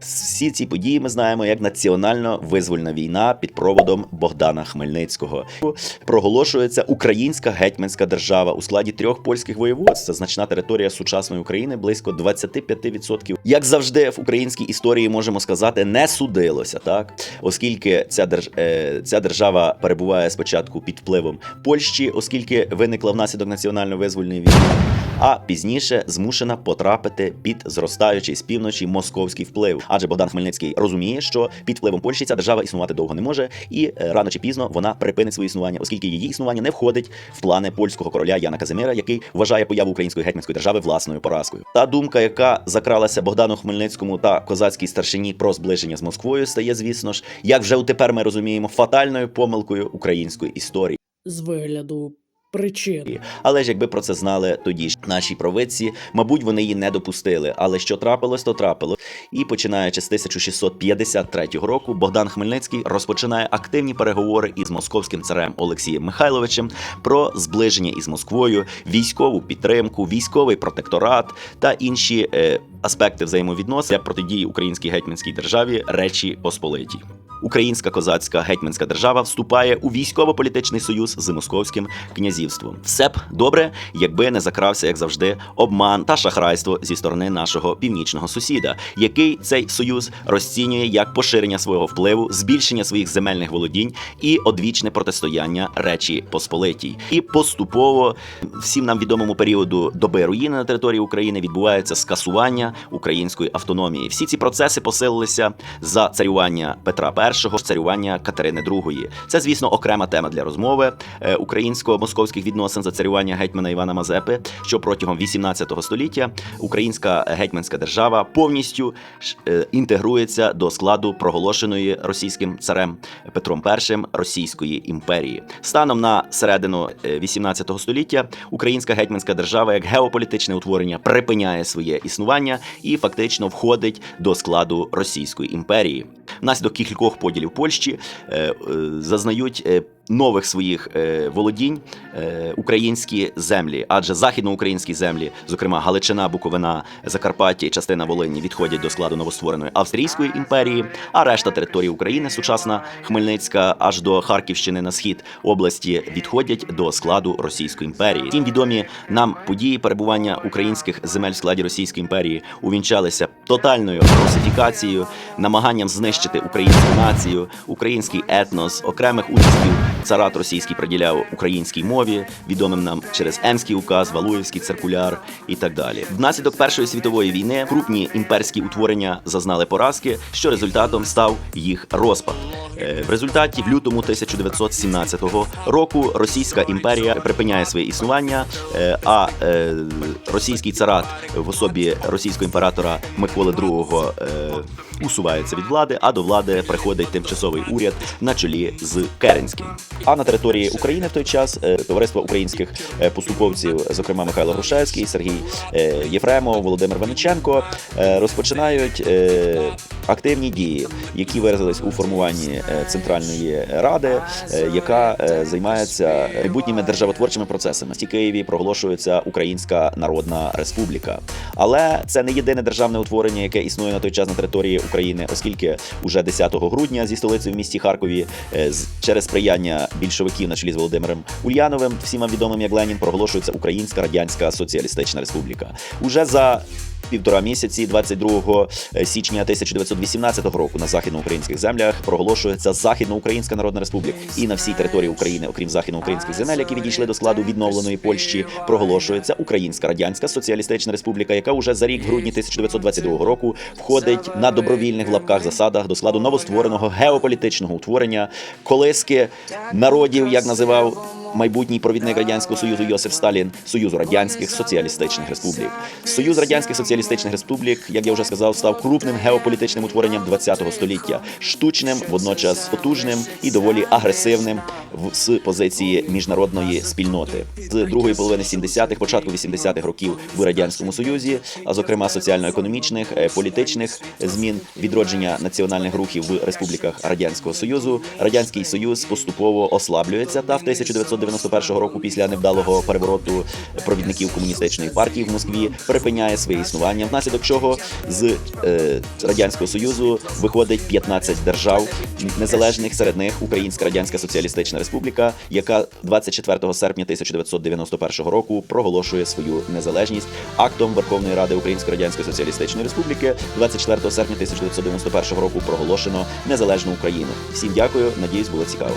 Всі ці події ми знаємо як національно-визвольна війна під проводом Богдана Хмельницького. Проголошується українська гетьманська держава у складі трьох польських воєводств. Це значна територія сучасної України, близько 25%. Як завжди, в українській історії можемо сказати, не судилося, так оскільки ця держ... е, ця держава перебуває спочатку під впливом Польщі, оскільки виникла внаслідок національно-визвольної війни, а пізніше змушена потрапити під зростаючий з півночі московський вплив. Адже Богдан Хмельницький розуміє, що під впливом Польщі ця держава існувати довго не може, і е, рано чи пізно вона припинить своє існування, оскільки її існування не входить в плани польського короля Яна Казимира, який вважає появу української гетьманської держави власною поразкою. Та думка, яка закралася Богдану Хмельницькому та козацькій старшині про зближення з Москвою, стає, звісно ж, як вже тепер ми розуміємо, фатальною помилкою української історії. з вигляду причин. Але ж якби про це знали тоді ж наші провидці, мабуть, вони її не допустили. Але що трапилось, то трапилось. І починаючи з 1653 року, Богдан Хмельницький розпочинає активні переговори із московським царем Олексієм Михайловичем про зближення із Москвою, військову підтримку, військовий протекторат та інші е, аспекти взаємовідносин для протидії українській гетьманській державі Речі Посполитій. Українська козацька гетьманська держава вступає у військово-політичний союз з московським князівством. Все б добре, якби не закрався, як завжди, обман та шахрайство зі сторони нашого північного сусіда, який цей союз розцінює як поширення свого впливу, збільшення своїх земельних володінь і одвічне протистояння Речі Посполитій. І поступово всім нам відомому періоду доби руїни на території України відбувається скасування української автономії. Всі ці процеси посилилися за царювання Петра І, царювання Катерини II. Це, звісно, окрема тема для розмови е, українсько-московських відносин за царювання гетьмана Івана Мазепи, що протягом 18 століття українська гетьманська держава повністю е, інтегрується до складу проголошеної російським царем Петром І Російської імперії. Станом на середину е, 18 століття українська гетьманська держава як геополітичне утворення припиняє своє існування і фактично входить до складу Російської імперії. Внаслідок кількох поділів Польщі е, е, зазнають. Нових своїх е, володінь е, українські землі, адже західноукраїнські землі, зокрема Галичина, Буковина, Закарпаття і частина Волині, відходять до складу новоствореної Австрійської імперії, а решта території України, сучасна Хмельницька, аж до Харківщини на схід області, відходять до складу Російської імперії. Всім відомі нам події перебування українських земель в складі Російської імперії увінчалися тотальною русифікацією, намаганням знищити українську націю, український етнос, окремих участів царат російський приділяв українській мові, відомим нам через Емський указ, Валуєвський циркуляр і так далі. Внаслідок Першої світової війни крупні імперські утворення зазнали поразки, що результатом став їх розпад. Е, В результаті в лютому 1917 року Російська імперія припиняє своє існування, е, а е, російський царат в особі російського імператора Миколи II усувається від влади, а до влади приходить тимчасовий уряд на чолі з Керенським. А на території України в той час е, товариство українських е, поступовців, зокрема Михайло Грушевський, Сергій е, Єфремов, Володимир Вениченко, розпочинають активні дії, які виразились у формуванні е, центральної ради, е, яка е, займається майбутніми державотворчими процесами. В Києві проголошується Українська Народна Республіка. Але це не єдине державне утворення, яке існує на той час на території України, оскільки уже 10 грудня зі столицею в місті Харкові через сприяння більшовиків на чолі з Володимиром Ульяновим, всім вам відомим як Ленін, проголошується Українська Радянська Соціалістична Республіка. Уже за Півтора місяці, 22 січня 1918 року, на західноукраїнських землях проголошується Західноукраїнська Народна Республіка. І на всій території України, окрім західноукраїнських земель, які відійшли до складу відновленої Польщі, проголошується Українська Радянська Соціалістична Республіка, яка уже за рік в грудні 1922 року входить на добровільних в лапках засадах до складу новоствореного геополітичного утворення колиски народів, як називав майбутній провідник радянського союзу Йосиф Сталін Союзу радянських соціалістичних республік. Союз радянських соціалістичних республік, як я вже сказав, став крупним геополітичним утворенням ХХ століття, штучним, водночас потужним і доволі агресивним з позиції міжнародної спільноти. З другої половини 70-х, початку 80-х років в радянському союзі, а зокрема соціально-економічних, е, політичних змін, відродження національних рухів в республіках радянського союзу, радянський союз поступово ослаблюється та в 1920 1991 року, після невдалого перевороту провідників комуністичної партії в Москві, припиняє своє існування, внаслідок чого з е, радянського союзу виходить 15 держав незалежних, серед них Українська Радянська Соціалістична Республіка, яка 24 серпня 1991 року проголошує свою незалежність актом Верховної Ради Української Радянської Соціалістичної Республіки. 24 серпня 1991 року проголошено незалежну Україну. Всім дякую. Надіюсь, було цікаво.